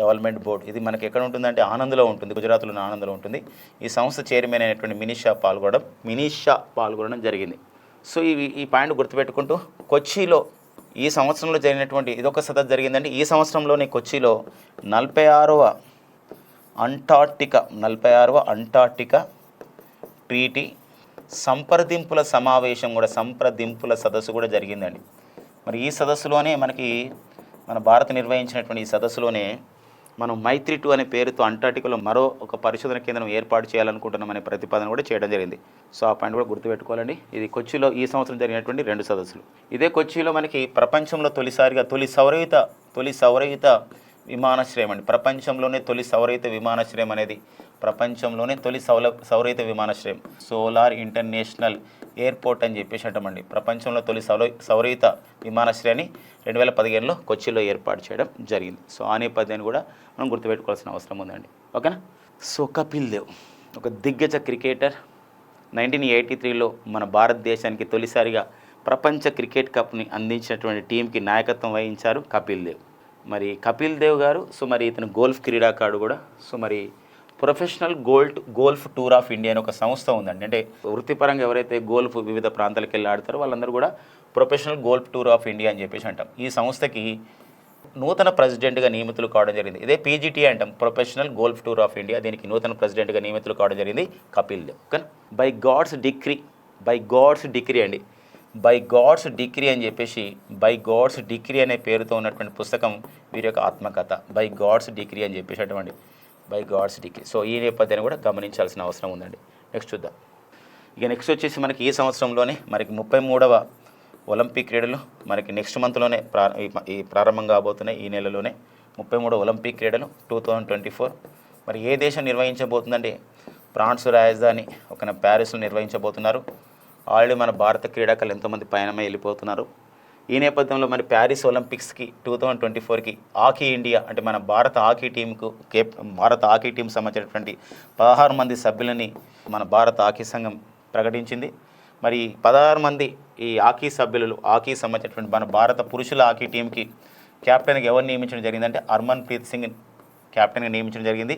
Development board. ఇది మనకి ఎక్కడ ఉంటుందంటే ఆనంద్లో ఉంటుంది గుజరాత్లోని ఆనంద్లో ఉంటుంది. ఈ సంస్థ చైర్మన్ అయినటువంటి మినిషా పాల్గొనడం మినిషా పాల్గొనడం జరిగింది. సో ఇవి ఈ పాయింట్ గుర్తుపెట్టుకుంటూ కొచ్చిలో ఈ సంవత్సరంలో జరిగినటువంటి ఇదొక సత జరిగిందంటే ఈ సంవత్సరంలోనే కొచ్చిలో నలభై ఆరవ అంటార్టికా నలభై ఆరవ అంటార్టికా ట్రీటీ సంప్రదింపుల సమావేశం కూడా సంప్రదింపుల సదస్సు కూడా జరిగిందండి. మరి ఈ సదస్సులోనే మనకి మన భారత్ నిర్వహించినటువంటి ఈ సదస్సులోనే మనం మైత్రి టూ అనే పేరుతో అంటార్టికలో మరో ఒక పరిశోధన కేంద్రం ఏర్పాటు చేయాలనుకుంటున్నాం అనే ప్రతిపాదన కూడా చేయడం జరిగింది. సో ఆ పాయింట్ కూడా గుర్తుపెట్టుకోవాలండి. ఇది కొచ్చిలో ఈ సంవత్సరం జరిగినటువంటి రెండు సదస్సులు. ఇదే కొచ్చిలో మనకి ప్రపంచంలో తొలిసారిగా తొలి సౌరయుత తొలి సౌరయుత విమానాశ్రయం అండి. ప్రపంచంలోనే తొలి సౌరయుత విమానాశ్రయం అనేది ప్రపంచంలోనే తొలి సౌల సౌరహిత విమానాశ్రయం సోలార్ ఇంటర్నేషనల్ ఎయిర్పోర్ట్ అని చెప్పేసి అంటామండి. ప్రపంచంలో తొలి సౌర సౌరయుత విమానాశ్రయాన్ని రెండు వేల పదిహేనులో కొచ్చిలో ఏర్పాటు చేయడం జరిగింది. సో ఆ నేపథ్యాన్ని కూడా మనం గుర్తుపెట్టుకోవాల్సిన అవసరం ఉందండి. ఓకేనా? సో కపిల్ దేవ్ ఒక దిగ్గజ క్రికెటర్. నైన్టీన్ ఎయిటీ త్రీలో మన భారతదేశానికి తొలిసారిగా ప్రపంచ క్రికెట్ కప్ని అందించినటువంటి టీంకి నాయకత్వం వహించారు కపిల్ దేవ్. మరి కపిల్ దేవ్ గారు సో మరి ఇతను గోల్ఫ్ క్రీడాకారుడు కూడా. సో మరి professional gold golf tour of India అని ఒక సంస్థ ఉందండి. అంటే వృత్తిపరంగా ఎవరైతే గోల్ఫ్ వివిధ ప్రాంతాలకు వెళ్ళి ఆడతారో వాళ్ళందరూ కూడా professional golf tour of India అని చెప్పేసి అంటాం. ఈ సంస్థకి నూతన ప్రెసిడెంట్గా నియమితులు కావడం జరిగింది. ఇదే పీజీటీ అంటాం. Professional golf tour of India దీనికి నూతన ప్రెసిడెంట్గా నియమితులు కావడం జరిగింది కపిల్ దేవ్. కానీ by God's degree by God's degree అండి. బై గాడ్స్ డిగ్రీ అని చెప్పేసి బై గాడ్స్ డిగ్రీ అనే పేరుతో ఉన్నటువంటి పుస్తకం వీరి యొక్క ఆత్మకథ. బై గాడ్స్ డిగ్రీ అని చెప్పేసి అటువంటి బై గాడ్స్ డిక్రీ సో ఈ నేపథ్యాన్ని కూడా గమనించాల్సిన అవసరం ఉందండి. నెక్స్ట్ చూద్దాం. ఇక నెక్స్ట్ వచ్చేసి మనకి ఈ సంవత్సరంలోనే మనకి ముప్పై మూడవ ఒలింపిక్ క్రీడలు మనకి నెక్స్ట్ మంత్లోనే ప్రా ఈ ప్రారంభం కాబోతున్నాయి. ఈ నెలలోనే ముప్పై మూడు ఒలింపిక్ క్రీడలు టూ థౌజండ్ ట్వంటీ ఫోర్ మరి ఏ దేశం నిర్వహించబోతుందండి? ఫ్రాన్స్ రాజధాని ఒక ప్యారిస్లో నిర్వహించబోతున్నారు. ఆల్రెడీ మన భారత క్రీడాకారులు ఎంతోమంది పయనమై వెళ్ళిపోతున్నారు. ఈ నేపథ్యంలో మరి ప్యారిస్ ఒలింపిక్స్కి టూ థౌజండ్ ట్వంటీ ఫోర్కి హాకీ ఇండియా అంటే మన భారత హాకీ టీంకు కేప్ భారత హాకీ టీం సంబంధించినటువంటి పదహారు మంది సభ్యులని మన భారత హాకీ సంఘం ప్రకటించింది. మరి పదహారు మంది ఈ హాకీ సభ్యులు హాకీ సంబంధించినటువంటి మన భారత పురుషుల హాకీ టీంకి కెప్టెన్గా ఎవరు నియమించడం జరిగిందంటే హర్మన్ ప్రీత్ సింగ్ కెప్టెన్గా నియమించడం జరిగింది.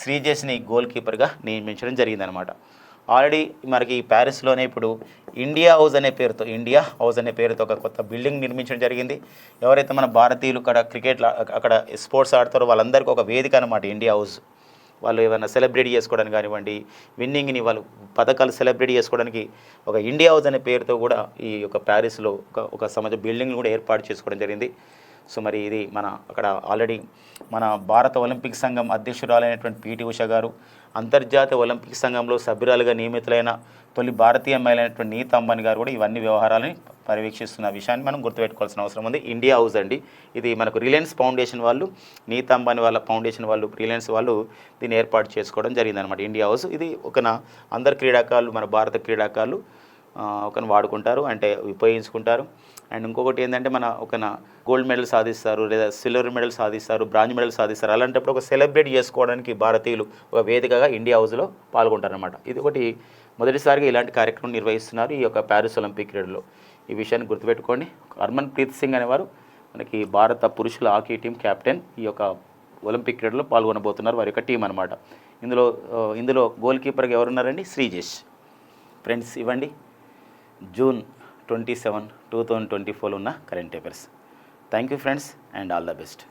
శ్రీజేష్ని గోల్ కీపర్గా నియమించడం జరిగిందనమాట ఆల్రెడీ మనకి ఈ ప్యారిస్లోనే ఇప్పుడు ఇండియా హౌస్ అనే పేరుతో ఇండియా హౌస్ అనే పేరుతో ఒక కొత్త బిల్డింగ్ నిర్మించడం జరిగింది. ఎవరైతే మన భారతీయులు అక్కడ క్రికెట్ అక్కడ స్పోర్ట్స్ ఆడతారో వాళ్ళందరికీ ఒక వేదిక అనమాట ఇండియా హౌస్. వాళ్ళు ఏమైనా సెలబ్రేట్ చేసుకోవడానికి కానివ్వండి విన్నింగ్ని వాళ్ళు పథకాలు సెలబ్రేట్ చేసుకోవడానికి ఒక ఇండియా హౌస్ అనే పేరుతో కూడా ఈ యొక్క ప్యారిస్లో ఒక ఒక సమాజ బిల్డింగ్ని కూడా ఏర్పాటు చేసుకోవడం జరిగింది. సో మరి ఇది మన అక్కడ ఆల్రెడీ మన భారత ఒలింపిక్ సంఘం అధ్యక్షురాలైనటువంటి పిటి ఉష గారు అంతర్జాతీయ ఒలింపిక్ సంఘంలో సభ్యురాలుగా నియమితులైన తొలి భారతీయ అమ్మాయిలైనటువంటి అయినటువంటి నీత అంబానీ గారు కూడా ఇవన్నీ వ్యవహారాలని పర్యవేక్షిస్తున్న విషయాన్ని మనం గుర్తుపెట్టుకోవాల్సిన అవసరం ఉంది. ఇండియా హౌస్ అండి. ఇది మనకు రిలయన్స్ ఫౌండేషన్ వాళ్ళు నీత అంబానీ వాళ్ళ ఫౌండేషన్ వాళ్ళు రిలయన్స్ వాళ్ళు దీన్ని ఏర్పాటు చేసుకోవడం జరిగిందనమాట ఇండియా హౌస్. ఇది ఒక అందరు క్రీడాకారులు మన భారత క్రీడాకారులు ఆ, ఒకని వాడుకుంటారు అంటే ఉపయోగించుకుంటారు. అండ్ ఇంకొకటి ఏంటంటే మన ఒక గోల్డ్ మెడల్ సాధిస్తారు లేదా సిల్వర్ మెడల్ సాధిస్తారు బ్రాంజ్ మెడల్ సాధిస్తారు. అలాంటప్పుడు ఒక సెలబ్రేట్ చేసుకోవడానికి భారతీయులు ఒక వేదికగా ఇండియా హౌస్లో పాల్గొంటారనమాట ఇది ఒకటి మొదటిసారిగా ఇలాంటి కార్యక్రమం నిర్వహిస్తున్నారు ఈ యొక్క ప్యారిస్ ఒలింపిక్ క్రీడలో ఈ విషయాన్ని గుర్తుపెట్టుకోండి. హర్మన్ ప్రీత్ సింగ్ అనేవారు మనకి భారత పురుషుల హాకీ టీం కెప్టెన్ ఈ యొక్క ఒలింపిక్ క్రీడలో పాల్గొనబోతున్నారు. వారి యొక్క టీం అనమాట ఇందులో ఇందులో గోల్ కీపర్గా ఎవరున్నారండి? శ్రీజేష్. ఫ్రెండ్స్ ఇవ్వండి. June twenty seven two thousand twenty ఫోర్లో ఉన్న current papers thank you friends and all the best